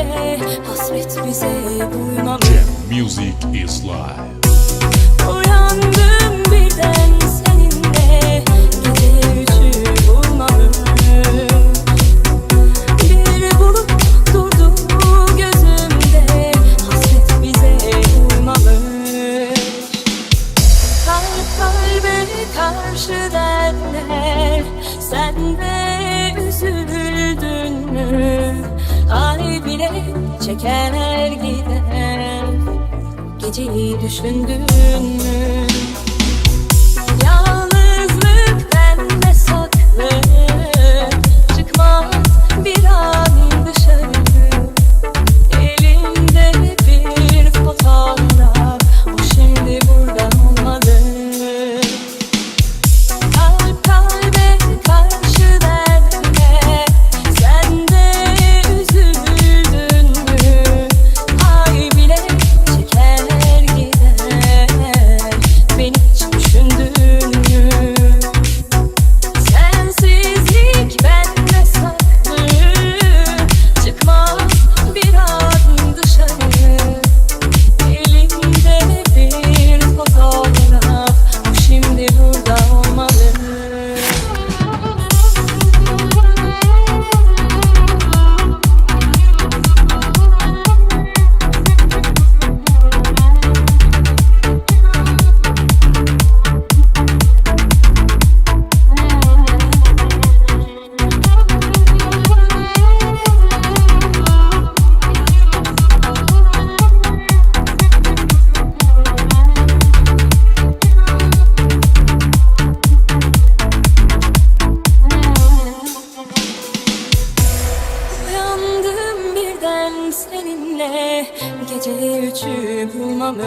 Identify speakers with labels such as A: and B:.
A: bize Hasret bize uyumalı Cem
B: Music is live.
A: Uyandım birden seninle Gece üçü bulmalı Bir bulup durdu gözümde Hasret bize uyumalı Kalp kalbe karşı derler Sen bile çeker gider Geceyi düşündün mü? seninle Geceleri uçup bulmamı